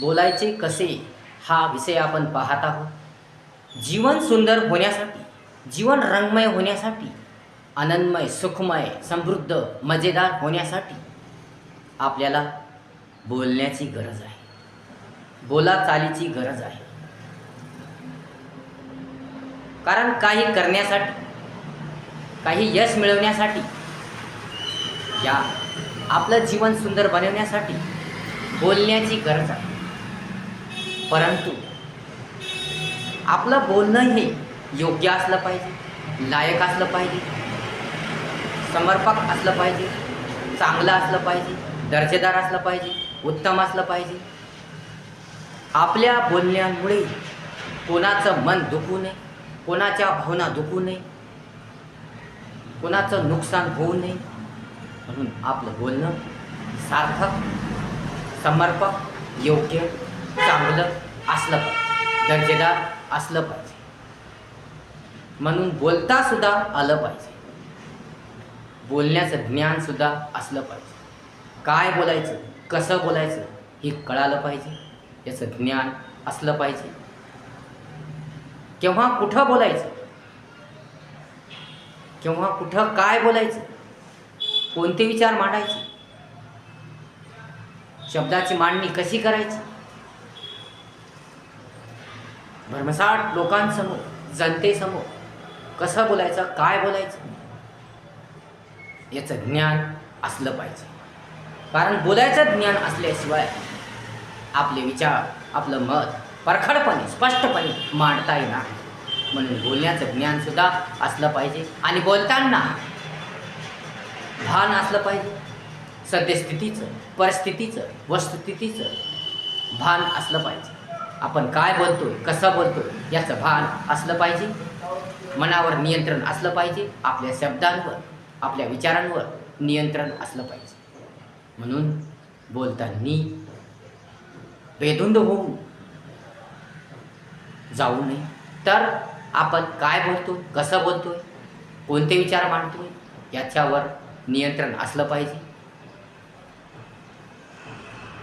बोलायचे कसे हा विषय आपण पाहत आहोत. जीवन सुंदर होण्यासाठी जीवन रंगमय होण्यासाठी आनंदमय सुखमय समृद्ध मजेदार होण्यासाठी आपल्याला बोलण्याची गरज आहे. बोला चालीची गरज आहे. कारण काही करण्यासाठी काही यश मिळवण्यासाठी या आपलं जीवन सुंदर बनवण्यासाठी बोलण्याची गरज आहे. परंतु आपलं बोलणं हे योग्य असलं पाहिजे लायक असलं पाहिजे समर्पक असलं पाहिजे चांगलं असलं पाहिजे दर्जेदार असलं पाहिजे उत्तम असलं पाहिजे. आपल्या बोलण्यामुळे कोणाचं मन दुखू नये कोणाच्या भावना दुखू नये कोणाचं नुकसान होऊ नये. म्हणून आपलं बोलणं सार्थक समर्पक योग्य चांगलं असलं पाहिजे. दर्जेदार असलं पाहिजे. म्हणून बोलता सुद्धा आलं पाहिजे. बोलण्याचं ज्ञान सुद्धा असलं पाहिजे. काय बोलायचं कसं बोलायचं हे कळालं पाहिजे. याचं ज्ञान असलं पाहिजे. केव्हा कुठं बोलायचं? केव्हा कुठं काय बोलायचं? कोणते विचार मांडायचे? शब्दाची मांडणी कशी करायची? भरमसाठ लोकांसमोर जनतेसमोर कसं बोलायचं काय बोलायचं? याचं ज्ञान असलं पाहिजे. कारण बोलायचं ज्ञान असल्याशिवाय आपले विचार आपलं मत परखडपणे स्पष्टपणे मांडता येणार म्हणून बोलण्याचं ज्ञानसुद्धा असलं पाहिजे. आणि बोलताना भान असलं पाहिजे. सद्यस्थितीचं परिस्थितीचं वस्तुस्थितीचं भान असलं पाहिजे. आपण काय बोलतोय कसं बोलतोय याचं भान असलं पाहिजे. मनावर नियंत्रण असलं पाहिजे. आपल्या शब्दांवर आपल्या विचारांवर नियंत्रण असलं पाहिजे. म्हणून बोलताना बेधुंद होऊन जाऊ नये. तर आपण काय बोलतो कसं बोलतोय कोणते विचार मांडतोय याच्यावर नियंत्रण असलं पाहिजे.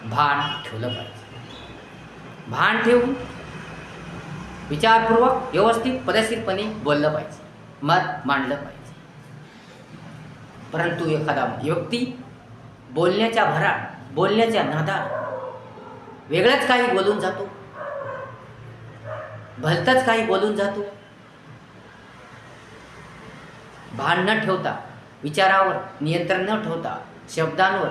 भान ठेवलं पाहिजे. भान ठेवून विचारपूर्वक व्यवस्थित पदस्थितपणे बोललं पाहिजे. मत मांडलं पाहिजे. परंतु एखादा व्यक्ती बोलण्याच्या भरात बोलण्याच्या नादात वेगळंच काही बोलून जातो. भलतंच काही बोलून जातो. भान न ठेवता विचारावर नियंत्रण न ठेवता शब्दांवर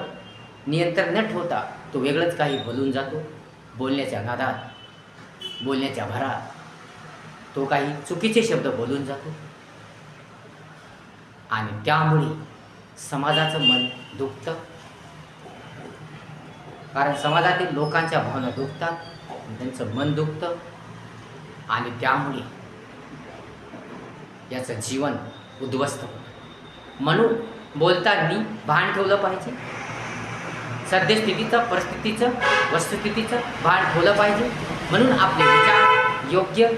नियंत्रण न ठेवता तो वेगळंच काही बोलून जातो. बोलण्याच्या नादात बोलण्याच्या भरात तो काही चुकीचे शब्द बोलून जातो. आणि त्यामुळे समाजाचं मन दुखतं. कारण समाजातील लोकांच्या भावना दुखतात त्यांचं मन दुखतं. आणि त्यामुळे याचं जीवन उद्ध्वस्त होतं. म्हणून बोलताना भान ठेवलं पाहिजे. सद्यस्थितीचं परिस्थितीचं वस्तुस्थितीचं भान ठेवलं पाहिजे. म्हणून आपले विचार योग्य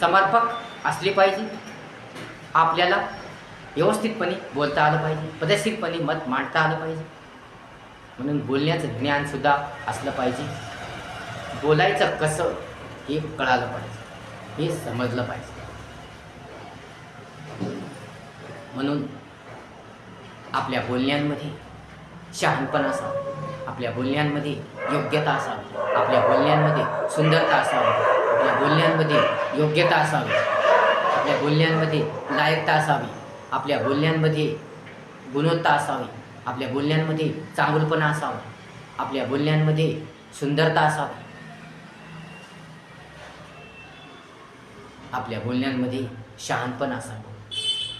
समर्पक असले पाहिजे. आपल्याला व्यवस्थितपणे बोलता आलं पाहिजे. पद्धतशीरपणे मत मांडता आलं पाहिजे. म्हणून बोलण्याचं ज्ञानसुद्धा असलं पाहिजे. बोलायचं कसं हे कळालं पाहिजे. हे समजलं पाहिजे. म्हणून आपल्या बोलण्यांमध्ये शहाणपण असावं. आपल्या बोलण्यांमध्ये योग्यता असावी. आपल्या बोलण्यांमध्ये सुंदरता असावी. आपल्या बोलण्यांमध्ये योग्यता असावी. आपल्या बोलण्यांमध्ये लायकता असावी. आपल्या बोलण्यांमध्ये गुणवत्ता असावी. आपल्या बोलण्यांमध्ये चांगुलपणा असावा. आपल्या बोलण्यांमध्ये सुंदरता असावी. आपल्या बोलण्यांमध्ये शहाणपण असावं.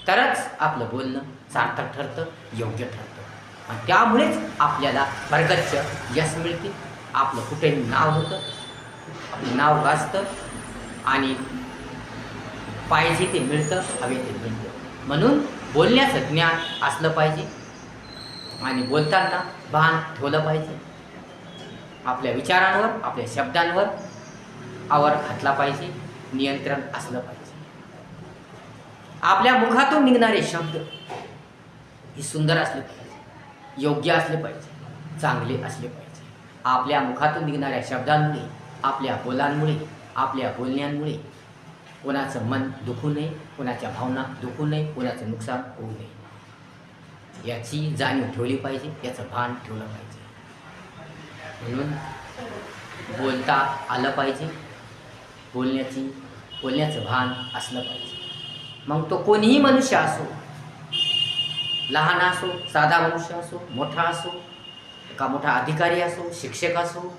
तरच आपलं बोलणं सार्थक ठरतं योग्य ठरतं. त्यामुळेच आपल्याला प्रगच्य यश मिळते. आपलं कुठेही नाव होतं आपलं नाव गाजतं आणि पाहिजे ते मिळतं हवे ते मिळतं. म्हणून बोलण्याचं ज्ञान असलं पाहिजे आणि बोलताना भान ठेवलं पाहिजे. आपल्या विचारांवर आपल्या शब्दांवर आवर घातला पाहिजे नियंत्रण असलं पाहिजे. आपल्या मुखातून निघणारे शब्द ही सुंदर असले योग्य असले पाहिजे चांगले असले पाहिजे. आपल्या मुखातून निघणाऱ्या शब्दांमुळे आपल्या बोलांमुळे आपल्या बोलण्यांमुळे कोणाचं मन दुखू नये कोणाच्या भावना दुखू नये कोणाचं नुकसान होऊ नये. याची जाणीव ठेवली पाहिजे याचं भान ठेवलं पाहिजे. म्हणून बोलता आलं पाहिजे बोलण्याची बोलण्याचं भान असलं पाहिजे. मग तो कोणीही मनुष्य असो लहान असो साधा मनुष्य असो मोठा असो का मोठा अधिकारी असो शिक्षक असो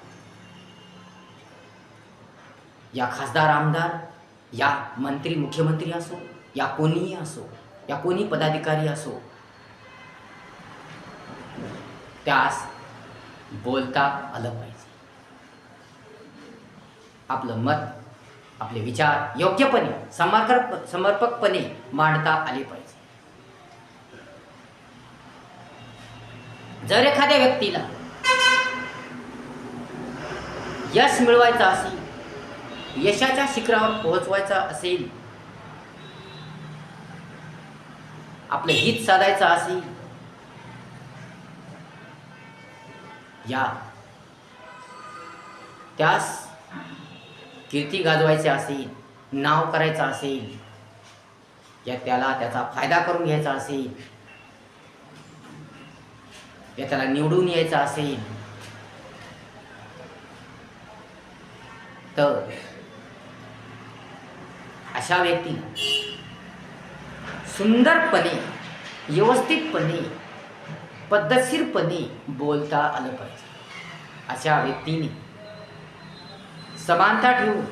या खासदार आमदार या मंत्री मुख्यमंत्री असो या कोणीही असो या कोणी पदाधिकारी असो त्यास बोलता आलं पाहिजे. आपलं मत आपले विचार योग्यपणे समर्पक समर्पकपणे मांडता आले पाहिजे. जर एखाद्या व्यक्तीला यश मिळवायचं असेल यशाच्या शिखरावर पोहोचवायचं असेल आपलं हित साधायचं असेल या त्यास कीर्ती गाजवायची असेल नाव करायचं असेल या त्याला त्याचा फायदा करून घ्यायचा असेल या त्याला निवडून यायचं असेल. तर अशा व्यक्तीला सुंदरपणे व्यवस्थितपणे पद्धतशीरपणे बोलता आलं पाहिजे. अशा व्यक्तीने समानता ठेवून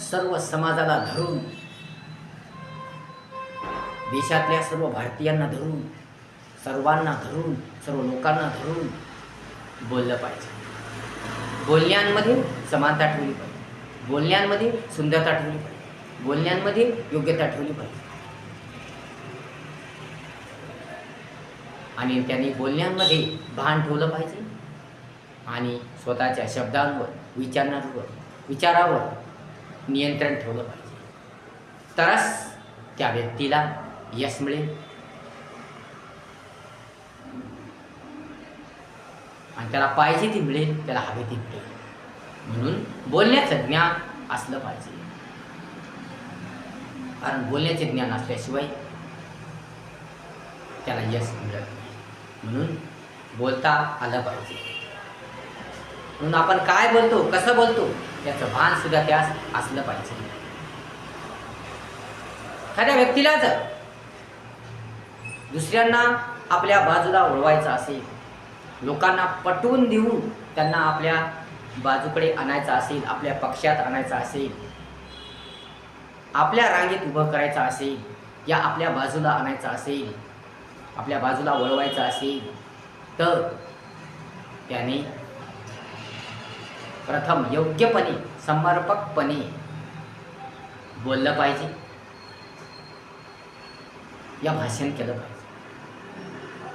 सर्व समाजाला धरून देशातल्या सर्व भारतीयांना धरून सर्वांना धरून सर्व लोकांना धरून बोललं पाहिजे. बोलण्यांमध्ये समानता ठेवली पाहिजे. बोलण्यांमध्ये सुंदरता ठेवली पाहिजे. बोलण्यांमध्ये योग्यता ठेवली पाहिजे. आणि त्यांनी बोलण्यांमध्ये भान ठेवलं पाहिजे. आणि स्वतःच्या शब्दांवर विचारांवर विचारावर नियंत्रण ठेवलं पाहिजे. तरच त्या व्यक्तीला यश मिळेल. आणि त्याला पाहिजे ती मिळेल त्याला हवे ती मिळेल. म्हणून बोलण्याचं ज्ञान असलं पाहिजे. कारण बोलण्याचे ज्ञान असल्याशिवाय त्याला यश मिळत नाही. म्हणून बोलता आलं पाहिजे. म्हणून आपण काय बोलतो कसं बोलतो याचं भान सुद्धा त्यास असलं पाहिजे. एखाद्या व्यक्तीला जर दुसऱ्यांना आपल्या बाजूला ओळवायचं असेल लोकांना पटवून देऊन त्यांना आपल्या बाजूकडे आणायचं असेल आपल्या पक्षात आणायचं असेल आपल्या रांगेत उभं करायचं असेल या आपल्या बाजूला आणायचं असेल आपल्या बाजूला वळवायचं असेल तर त्याने प्रथम योग्यपणे समर्पकपणे बोललं पाहिजे. या भाषण केलं पाहिजे.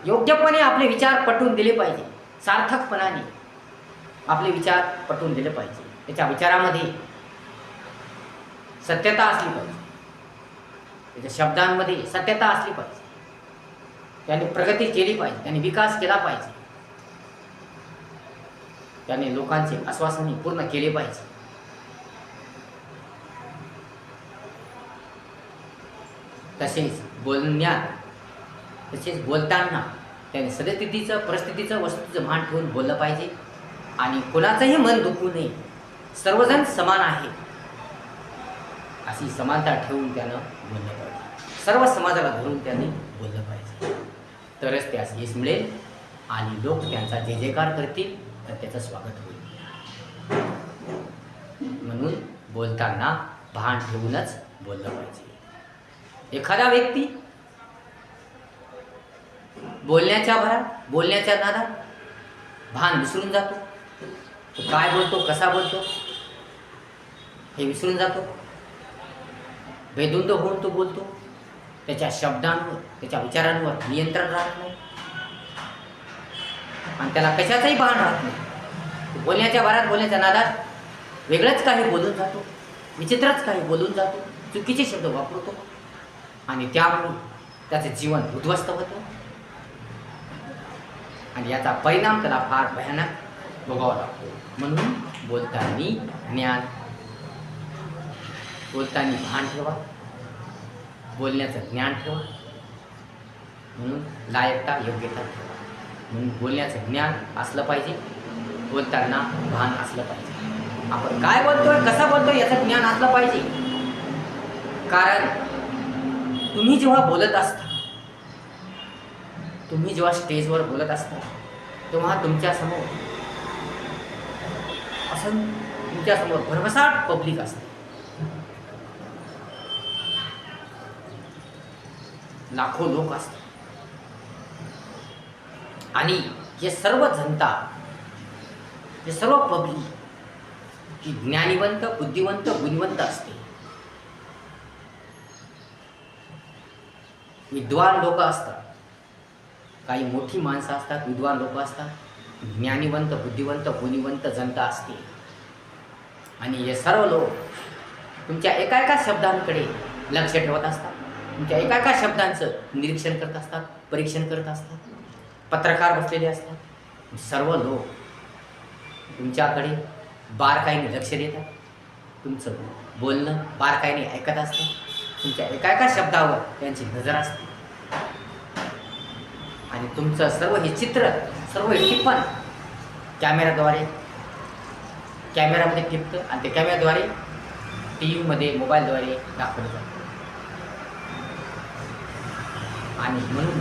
योग्यपणे आपले विचार पटवून दिले पाहिजे. सार्थकपणाने आपले विचार पटवून दिले पाहिजे. त्याच्या विचारामध्ये सत्यता असली पाहिजे. त्याच्या शब्दांमध्ये सत्यता असली पाहिजे. त्याने प्रगती केली पाहिजे. त्याने विकास केला पाहिजे. त्याने लोकांचे आश्वासने पूर्ण केले पाहिजे. तसेच बोलण्यात तसेच बोलताना त्याने सदस्थितीचं परिस्थितीचं वस्तूचं भान ठेवून बोललं पाहिजे. आणि कोणाचंही मन दुखू नये. सर्वजण समान आहे. अशी समानता ठेवून त्यानं बोललं पाहिजे. सर्व समाजाला धरून त्याने बोललं पाहिजे. तरच त्यास यश मिळेल आणि लोक त्यांचा जय जयकार करतील तर त्याचं स्वागत होईल. म्हणून बोलताना भान ठेवूनच बोललं पाहिजे. एखादा व्यक्ती बोलण्याच्या भरात बोलण्याच्या नादात भान विसरून जातो. तो काय बोलतो कसा बोलतो हे विसरून जातो. बेधुंद होऊन तो बोलतो. त्याच्या शब्दांवर त्याच्या विचारांवर नियंत्रण राहत नाही. आणि त्याला कशाचंही भान राहत नाही. बोलण्याच्या भरात बोलण्याच्या नादात वेगळंच काही बोलून जातो. विचित्रच काही बोलून जातो. चुकीचे शब्द वापरतो. आणि त्यामुळे त्याचं जीवन उद्ध्वस्त होतं. आणि याचा परिणाम त्याला फार भयानक भोगावा लागतो. म्हणून बोलताना ज्ञान बोलताना भान ठेवा बोलण्याचं ज्ञान ठेवा म्हणून लायकता योग्यता ठेवा. म्हणून बोलण्याचं ज्ञान असलं पाहिजे बोलताना भान असलं पाहिजे. आपण काय बोलतोय कसं बोलतोय याचं ज्ञान असलं पाहिजे? कारण तुम्ही जेव्हा बोलत असता तुम्ही जेव्हा स्टेजवर बोलत असता तेव्हा तुमच्यासमोर असं तुमच्यासमोर भरभसाट पब्लिक असते. लाखो लोक असतात. आणि हे सर्व जनता हे सर्व पब्लिक ही ज्ञानिवंत बुद्धिवंत गुणवंत असते. विद्वान लोक असतात. काही मोठी माणसं असतात विद्वान लोक असतात ज्ञानिवंत बुद्धिवंत गुणीवंत जनता असते. आणि हे सर्व लोक तुमच्या एका एका शब्दांकडे लक्ष ठेवत असतात. तुमच्या एका एका शब्दांचं निरीक्षण करत असतात परीक्षण करत असतात पत्रकार बसलेले असतात. सर्व लोक तुमच्याकडे बारकाईने लक्ष देतात. तुमचं बोलणं बारकाईने ऐकत असतात तुमच्या एका एका शब्दावर त्यांची नजर असते. आणि तुमचं सर्व हे चित्र सर्व हे टिप्पण कॅमेराद्वारे कॅमेरामध्ये टिपतं आणि ते कॅमेराद्वारे टी व्हीमध्ये मोबाईलद्वारे दाखवलं जातं. आणि म्हणून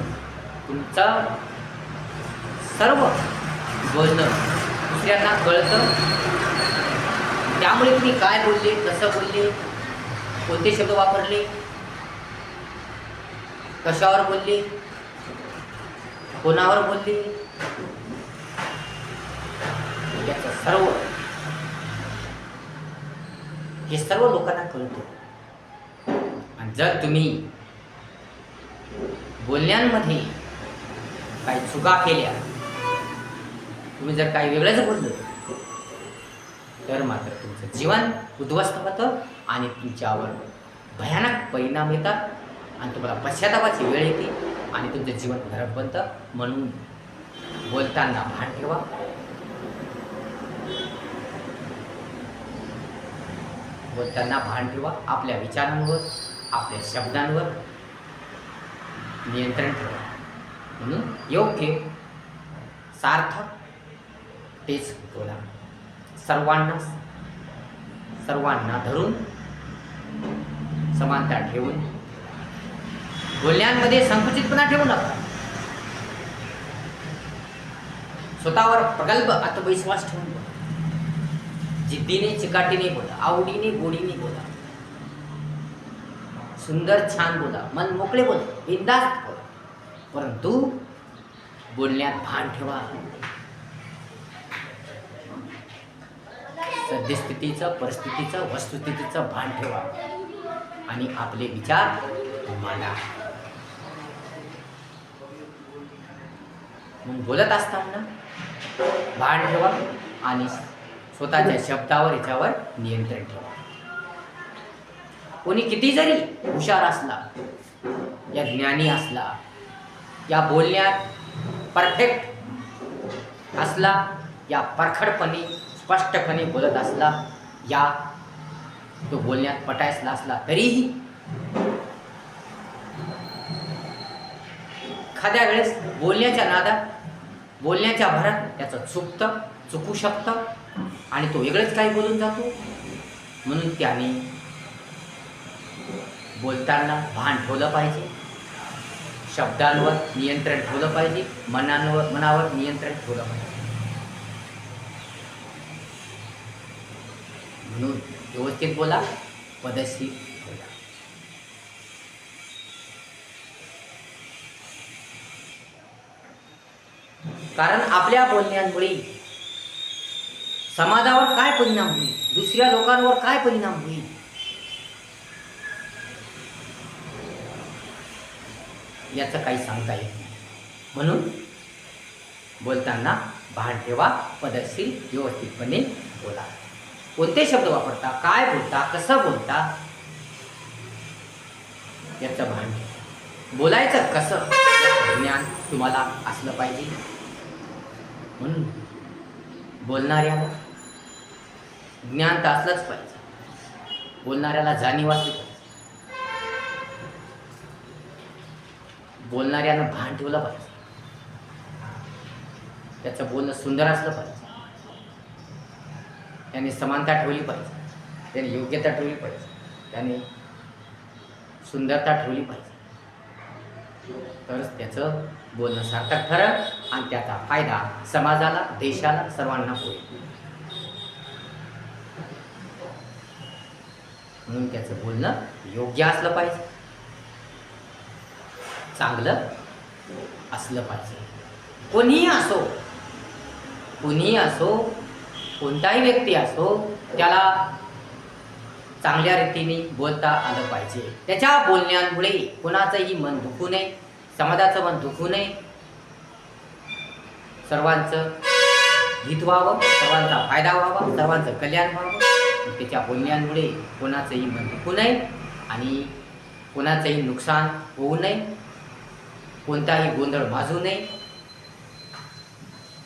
तुमचं सर्व बोलणं दुसऱ्यांना कळतं. त्यामुळे तुम्ही काय बोलले कसं बोलले कोणते शब्द वापरले कशावर बोलले कोणावर बोलली? याचं सर्व हे सर्व लोकांना कळतो आणि जर तुम्ही बोलण्यांमध्ये काही चुका केल्या तुम्ही जर काही वेगळंच बोललं तर मात्र तुमचं जीवन उद्ध्वस्त होतं आणि तुमच्यावर भयानक परिणाम येतात आणि तुम्हाला पश्चातापाची वेळ येते. आणि तुमचं जीवन भरत बनतं म्हणून बोलताना भान ठेवा. बोलताना भान ठेवा आपल्या विचारांवर आपल्या शब्दांवर. नियंत्रण ठेवा. म्हणून योग्य सार्थक तेच बोला. सर्वांना सर्वांना धरून समानता ठेवून बोलण्यांमध्ये संकुचितपणा ठेवू नका. स्वतःवर प्रगल्भ आत्मविश्वास ठेवून बोला. जिद्दीने चिकाटीने बोला. आवडीने गोडीने बोला. सुंदर छान बोला. मन मोकळे बोला. बिंदास्त बोला. परंतु बोलण्यात भान ठेवा. सद्यस्थितीचं परिस्थितीचं वस्तुस्थितीचं भान ठेवा. आणि आपले विचार मांडा मग बोलत असताना भान ठेवा आणि स्वतःच्या शब्दावर याच्यावर नियंत्रण ठेवा. कोणी किती जरी हुशार असला या ज्ञानी असला या बोलण्यात परफेक्ट असला या परखडपणे स्पष्टपणे बोलत असला या तो बोलण्यात पटायसला असला तरीही एखाद्या वेळेस बोलण्याच्या नादात बोलण्याच्या भरात त्याचं चुकतं चुकू शकतं आणि तो वेगळंच काही बोलून जातो. म्हणून त्याने बोलताना भान ठेवलं पाहिजे. शब्दांवर नियंत्रण ठेवलं पाहिजे. मनांवर मनावर नियंत्रण ठेवलं पाहिजे. म्हणून व्यवस्थित बोला. पदस्थित बोला कारण आपल्या बोलण्यामुळे समाजावर काय परिणाम होईल? दुसऱ्या लोकांवर काय परिणाम होईल? याचं काही सांगता येत नाही. म्हणून बोलताना भान ठेवा पदशील व्यवस्थितपणे बोला. कोणते शब्द वापरता काय बोलता कसं बोलता याचं भान ठेवा. बोलायचं कसं ज्ञान तुम्हाला असलं पाहिजे. म्हणून बोलणाऱ्याला ज्ञान तर असलंच पाहिजे. बोलणाऱ्याला जाणीव असली पाहिजे. बोलणाऱ्यानं भान ठेवलं पाहिजे. त्याचं बोलणं सुंदर असलं पाहिजे. त्याने समानता ठेवली पाहिजे. त्याने योग्यता ठेवली पाहिजे. त्याने सुंदरता ठेवली पाहिजे. तरच त्याचं बोलणं सार्थक ठरल आणि त्याचा फायदा समाजाला देशाला सर्वांना होईल. म्हणून त्याचं बोलणं योग्य असलं पाहिजे. चांगलं असलं पाहिजे. कोणीही असो कोणीही असो कोणताही व्यक्ती असो त्याला चांगल्या रीतीने बोलता आलं पाहिजे. त्याच्या बोलण्यामुळे कोणाचंही मन दुखू नये समाजाचं मन दुखू नये. सर्वांचं हित व्हावं सर्वांचा फायदा व्हावा सर्वांचं कल्याण व्हावं. त्याच्या बोलण्यामुळे कोणाचंही मन दुखू नये आणि कोणाचंही नुकसान होऊ नये. कोणताही गोंधळ भाजू नये.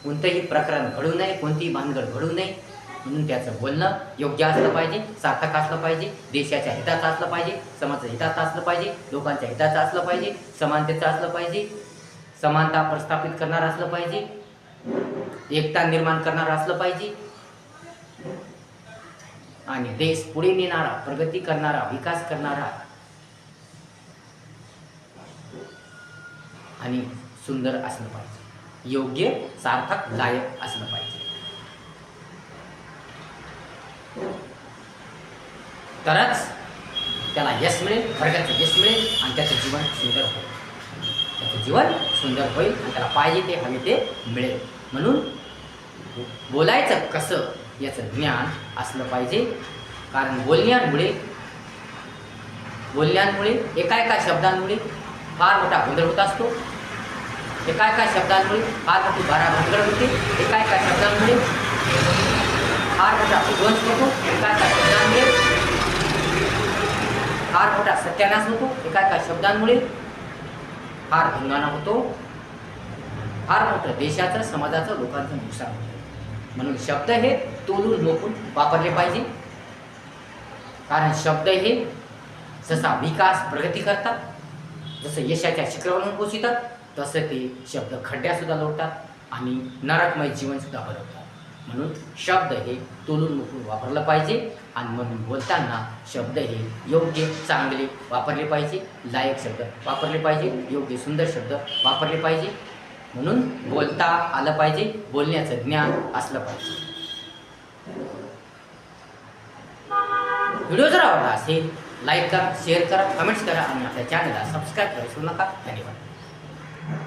कोणतंही प्रकरण घडू नये कोणतीही भानगड घडू नये. म्हणून त्याचं बोलणं योग्य असलं पाहिजे सार्थक असलं पाहिजे देशाच्या हिताचं असलं पाहिजे समाजाच्या हिताचं असलं पाहिजे लोकांच्या हिताचं असलं पाहिजे समानतेचं असलं पाहिजे समानता प्रस्थापित करणारं असलं पाहिजे एकता निर्माण करणारं असलं पाहिजे. आणि देश पुढे नेणारा प्रगती करणारा विकास करणारा. आणि सुंदर असलं पाहिजे. योग्य सार्थक लायक असलं पाहिजे. तरच त्याला यश मिळेल वर्गाचं यश मिळेल आणि त्याचं जीवन सुंदर होईल. त्याचं जीवन सुंदर होईल आणि त्याला पाहिजे ते हवे ते मिळेल. म्हणून बोलायचं कसं याचं ज्ञान असलं पाहिजे. कारण बोलण्यामुळे बोलण्यामुळे एका एका शब्दांमुळे फार मोठा गोंधळ होत असतो. एका एका शब्दांमुळे फार मोठी बारा भानगड होते. एका एका शब्दांमुळे फार मोठा विध्वंस होतो. एका एका फार मोठा सत्यानाश होतो एका एका शब्दांमुळे फार धिंगाणा होतो. फार मोठं देशाचं समाजाचं लोकांचं नुकसान होतं. म्हणून शब्द हे तोलून लोकून वापरले पाहिजे. कारण शब्द हे जसा विकास प्रगती करतात जसं यशाच्या शिखरावरून पोचितात तसं ते शब्द खड्ड्यासुद्धा लोटतात आणि नरकमय जीवनसुद्धा बनवतात म्हणून शब्द हे तोलून मुकून वापरलं पाहिजे. आणि म्हणून बोलताना शब्द हे योग्य चांगले वापरले पाहिजे. लायक शब्द वापरले पाहिजे. योग्य सुंदर शब्द वापरले पाहिजे. म्हणून बोलता आलं पाहिजे. बोलण्याचं ज्ञान असलं पाहिजे. व्हिडिओ जर आवडला असेल लाईक करा शेअर करा कमेंट्स करा आणि आपल्या चॅनलला सबस्क्राईब करा विसरू नका. धन्यवाद.